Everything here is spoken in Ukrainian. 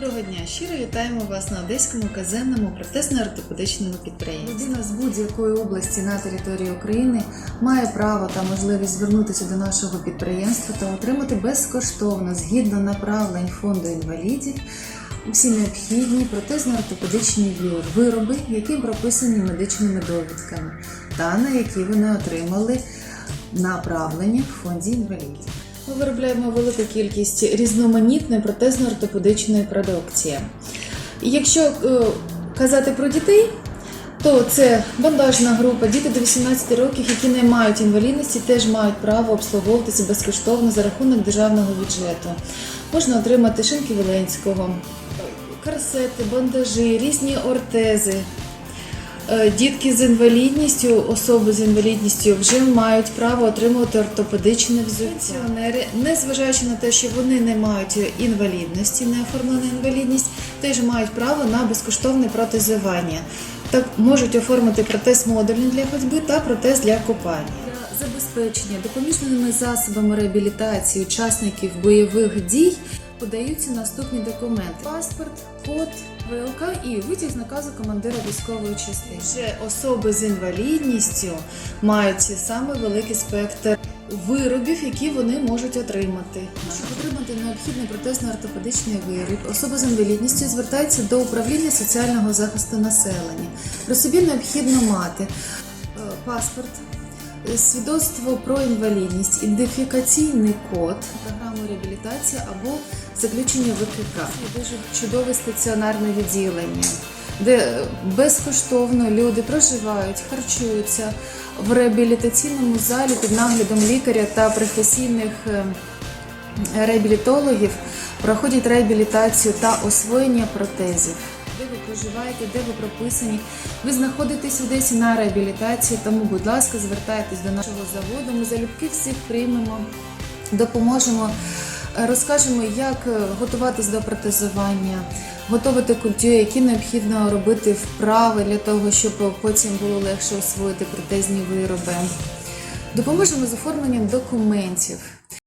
Доброго дня! Щиро вітаємо вас на одеському казенному протезно-ортопедичному підприємстві. Людина з будь-якої області на території України має право та можливість звернутися до нашого підприємства та отримати безкоштовно, згідно направлень фонду інвалідів, всі необхідні протезно-ортопедичні вироби, які прописані медичними довідками, та на які вони отримали направлення в фонді інвалідів. Ми виробляємо велику кількість різноманітної протезно-ортопедичної продукції. Якщо е, казати про дітей, то це бандажна група, діти до 18 років, які не мають інвалідності, теж мають право обслуговуватися безкоштовно за рахунок державного бюджету. Можна отримати шинки Віленського, корсети, бандажі, різні ортези. Е, Дітки з інвалідністю, особи з інвалідністю вже мають право отримувати ортопедичне взуття. Пенсіонери, незважаючи на те, що вони не мають інвалідності, не оформлена інвалідність, теж мають право на безкоштовне протезування. Так можуть оформити протез модульний для ходьби та протез для купання. Для забезпечення допоміжними засобами реабілітації учасників бойових дій подаються наступні документи: паспорт, код, ВЛК і витяг з наказу командира військової частини. Вже особи з інвалідністю мають саме великий спектр виробів, які вони можуть отримати. Щоб отримати необхідний протезно-ортопедичний виріб, особа з інвалідністю звертається до управління соціального захисту населення. При собі необхідно мати е, паспорт, свідоцтво про інвалідність, ідентифікаційний код, програму реабілітації або заключення ВКК. Це дуже чудове стаціонарне відділення. Де безкоштовно люди проживають, харчуються в реабілітаційному залі під наглядом лікаря та професійних е, реабілітологів проходять реабілітацію та освоєння протезів. Де ви проживаєте, де ви прописані? Ви знаходитесь в Одесі на реабілітації, тому, будь ласка, звертайтесь до нашого заводу. Ми залюбки всіх приймемо, допоможемо, розкажемо, як е, готуватись до протезування, готувати культю, які необхідно робити вправи для того, щоб потім було легше освоїти протезні вироби. Допоможемо з оформленням документів.